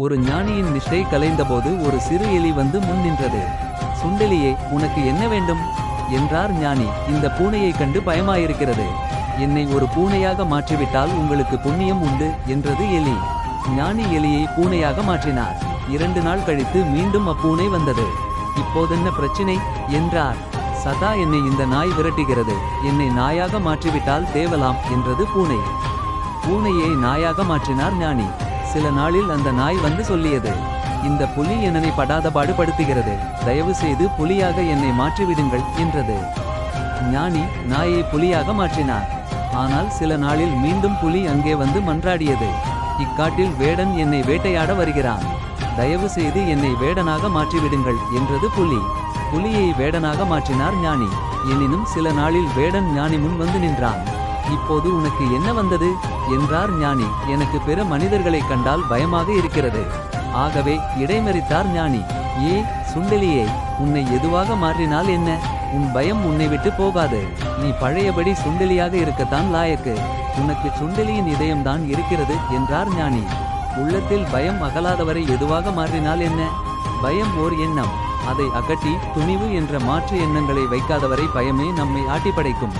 ஒரு ஞானியின் நிஷ்டை கலைந்தபோது ஒரு சிறு எலி வந்து முன் நின்றது. சுண்டெலியே உனக்கு என்ன வேண்டும்? என்றார் ஞானி. இந்த பூனையைக் கண்டு பயமாயிருக்கிறது. என்னை ஒரு பூனையாக மாற்றிவிட்டால் உங்களுக்கு புண்ணியம் உண்டு என்றது எலி. ஞானி எலியை பூனையாக மாற்றினார். இரண்டு நாள் கழித்து மீண்டும் அப்பூனை வந்தது. இப்போதென்ன பிரச்சினை? என்றார். சதா என்னை இந்த நாய் விரட்டுகிறது. என்னை நாயாக மாற்றிவிட்டால் தேவலாம் என்றது பூனை. பூனையை நாயாக மாற்றினார் ஞானி. சில நாளில் அந்த நாய் வந்து சொல்லியது இந்த புலி என்னை படாத பாடுபடுத்துகிறது தயவு செய்து புலியாக என்னை மாற்றிவிடுங்கள் என்றது. ஞானி நாயை புலியாக மாற்றினார். ஆனால் சில நாளில் மீண்டும் புலி அங்கே வந்து மன்றாடியது. இக்காட்டில் வேடன் என்னை வேட்டையாட வருகிறான். தயவு செய்து என்னை வேடனாக மாற்றிவிடுங்கள் என்றது புலி. புலியை வேடனாக மாற்றினார் ஞானி. எனினும் சில நாளில் வேடன் ஞானி முன் வந்து நின்றான். இப்போது உனக்கு என்ன வந்தது? என்றார் ஞானி. எனக்கு பிற மனிதர்களை கண்டால் பயமாக இருக்கிறது. ஆகவே இடைமறித்தார் ஞானி. ஏ சுண்டெலியே உன்னை எதுவாக மாற்றினால் என்ன? உன் பயம் உன்னை விட்டு போகாது. நீ பழையபடி சுண்டெலியாக இருக்கத்தான் லாயக்கு. உனக்கு சுண்டெலியின் இதயம்தான் இருக்கிறது என்றார் ஞானி. உள்ளத்தில் பயம் அகலாதவரை எதுவாக மாறினால் என்ன? பயம் ஓர் எண்ணம். அதை அகட்டி துணிவு என்ற மாற்று எண்ணங்களை வைக்காதவரை பயமே நம்மை ஆட்டிப்படைக்கும்.